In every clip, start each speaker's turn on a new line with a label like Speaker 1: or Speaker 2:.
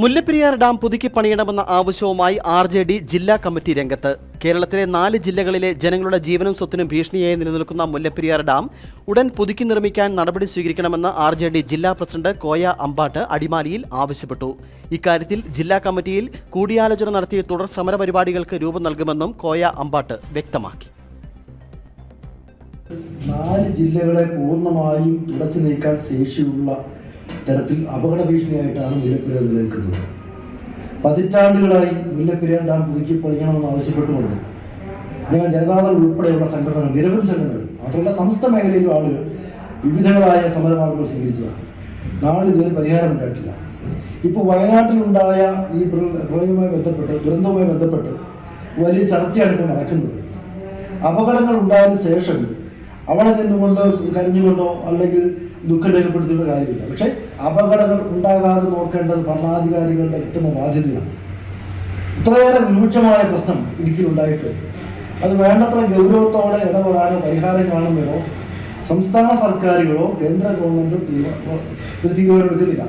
Speaker 1: Mullaperiyar dam പുതുക്കി പണിയണമെന്ന ആവശ്യവുമായി ആർ ജെ ഡി ജില്ലാ കമ്മിറ്റി രംഗത്ത്. കേരളത്തിലെ നാല് ജില്ലകളിലെ ജനങ്ങളുടെ ജീവനും സ്വത്തിനും ഭീഷണിയായി നിലനിൽക്കുന്ന മുല്ലപ്പെരിയാർ ഡാം ഉടൻ പുതുക്കി നിർമ്മിക്കാൻ നടപടി സ്വീകരിക്കണമെന്ന് ആർ ജെ ഡി ജില്ലാ പ്രസിഡന്റ് കോയ അമ്പാട്ട് അടിമാലിയിൽ ആവശ്യപ്പെട്ടു. ഇക്കാര്യത്തിൽ ജില്ലാ കമ്മിറ്റിയിൽ കൂടിയാലോചന നടത്തി തുടർ സമരപരിപാടികൾക്ക് രൂപം നൽകുമെന്നും കോയ അമ്പാട്ട് വ്യക്തമാക്കി.
Speaker 2: നാല് ജില്ലകളെ പൂർണമായും തുടച്ചു നീക്കാൻ ശേഷിയുള്ള തരത്തിൽ അപകട ഭീഷണിയായിട്ടാണ് മുല്ലപ്പെരിയാർ നിലനിൽക്കുന്നത്. പതിറ്റാണ്ടുകളായി മുല്ലപ്പെരിയാർ ഡാം പുതുക്കി പൊളിക്കണമെന്ന് ആവശ്യപ്പെട്ടുകൊണ്ട് ഞങ്ങൾ ജനതാദൾ ഉൾപ്പെടെയുള്ള സംഘടനകൾ നിരവധി സംഘടനകൾ മാത്രമല്ല സമസ്ത മേഖലയിലും ആളുകൾ വിവിധങ്ങളായ സമരമാർഗങ്ങൾ സ്വീകരിച്ചതാണ്. നാളെ ഇതുവരെ പരിഹാരം ഉണ്ടായിട്ടില്ല. ഇപ്പോൾ വയനാട്ടിലുണ്ടായ ഈ പ്ര- പ്രളയവുമായി ബന്ധപ്പെട്ട് ദുരന്തവുമായി ബന്ധപ്പെട്ട് വലിയ ചർച്ചയാണ് ഇപ്പോൾ നടക്കുന്നത്. അപകടങ്ങൾ ഉണ്ടായതിനു ശേഷം അവിടെ നിന്നുകൊണ്ട് കരഞ്ഞുകൊണ്ടോ അല്ലെങ്കിൽ ദുഃഖം രേഖപ്പെടുത്തേണ്ട കാര്യമില്ല. പക്ഷേ അപകടങ്ങൾ ഉണ്ടാകാതെ നോക്കേണ്ടത് ഭരണാധികാരികളുടെ ഉത്തമ ബാധ്യതയാണ്. ഇത്രയേറെ രൂക്ഷമായ പ്രശ്നം ഇടുക്കിയിലുണ്ടായിട്ട്. അത് വേണ്ടത്ര ഗൗരവത്തോടെ ഇടപെടാനോ പരിഹാരം കാണുന്നതോ സംസ്ഥാന സർക്കാരുകളോ കേന്ദ്ര ഗവൺമെന്റോ തീരുമാ- ഒരു തീരുമാനമെടുക്കുന്നില്ല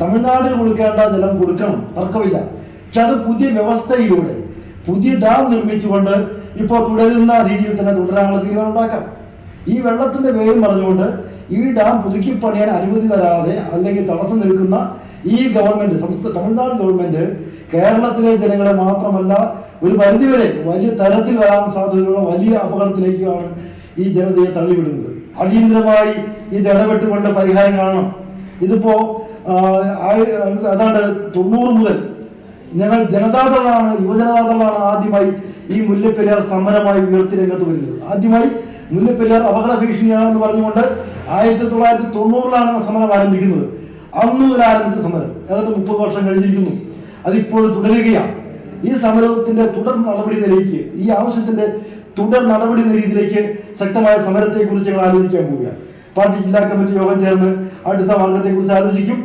Speaker 2: തമിഴ്നാട് കൊടുക്കേണ്ട ജലം കൊടുക്കണം തർക്കമില്ല. പക്ഷെ അത് പുതിയ വ്യവസ്ഥയിലൂടെ പുതിയ ഡാം നിർമ്മിച്ചുകൊണ്ട് ഇപ്പോൾ തുടരുന്ന രീതിയിൽ തന്നെ തുടരാനുള്ള തീരുമാനം ഉണ്ടാക്കാം. ഈ വെള്ളത്തിന്റെ വേഗം പറഞ്ഞുകൊണ്ട് ഈ ഡാം പുതുക്കി പണിയാൻ അനുമതി തരാതെ അല്ലെങ്കിൽ തടസ്സം നിൽക്കുന്ന ഈ ഗവൺമെന്റ് സംസ്ഥാന തമിഴ്നാട് ഗവൺമെന്റ് കേരളത്തിലെ ജനങ്ങളെ മാത്രമല്ല ഒരു പരിധിവരെ വലിയ തരത്തിൽ വരാൻ സാധ്യതയുള്ള വലിയ അപകടത്തിലേക്കാണ് ഈ ജനതയെ തള്ളിവിടുന്നത്. അടിയന്തരമായി ഇത് ഇടപെട്ടുകൊണ്ട് പരിഹാരം കാണണം. ഇതിപ്പോ അതാണ് തൊണ്ണൂറ് മുതൽ ഞങ്ങൾ ജനതാദളാണ് യുവജനതാദളാണ് ആദ്യമായി ഈ മുല്ലപ്പെരിയാർ സമരമായി ഉയർത്തി രംഗത്ത് വരുന്നത്. ആദ്യമായി മുല്ലപ്പെരിയാർ അപകട ഭീഷണിയാണെന്ന് പറഞ്ഞുകൊണ്ട് ആയിരത്തി തൊള്ളായിരത്തി തൊണ്ണൂറിലാണ് സമരം ആരംഭിക്കുന്നത്. അന്ന് മുതൽ ആരംഭിച്ച സമരം. ഏതാണ്ട് മുപ്പത് വർഷം കഴിഞ്ഞിരിക്കുന്നു. അതിപ്പോഴും തുടരുകയാണ്. ഈ സമരത്തിന്റെ തുടർ നടപടി നിലയ്ക്ക് ഈ ആവശ്യത്തിന്റെ തുടർ നടപടി നിലയിലേക്ക് ശക്തമായ സമരത്തെക്കുറിച്ച് ഞങ്ങൾ ആലോചിക്കാൻ പോവുകയാണ്. പാർട്ടി ജില്ലാ കമ്മിറ്റി യോഗം ചേർന്ന് അടുത്ത മാർഗത്തെക്കുറിച്ച് ആലോചിക്കും.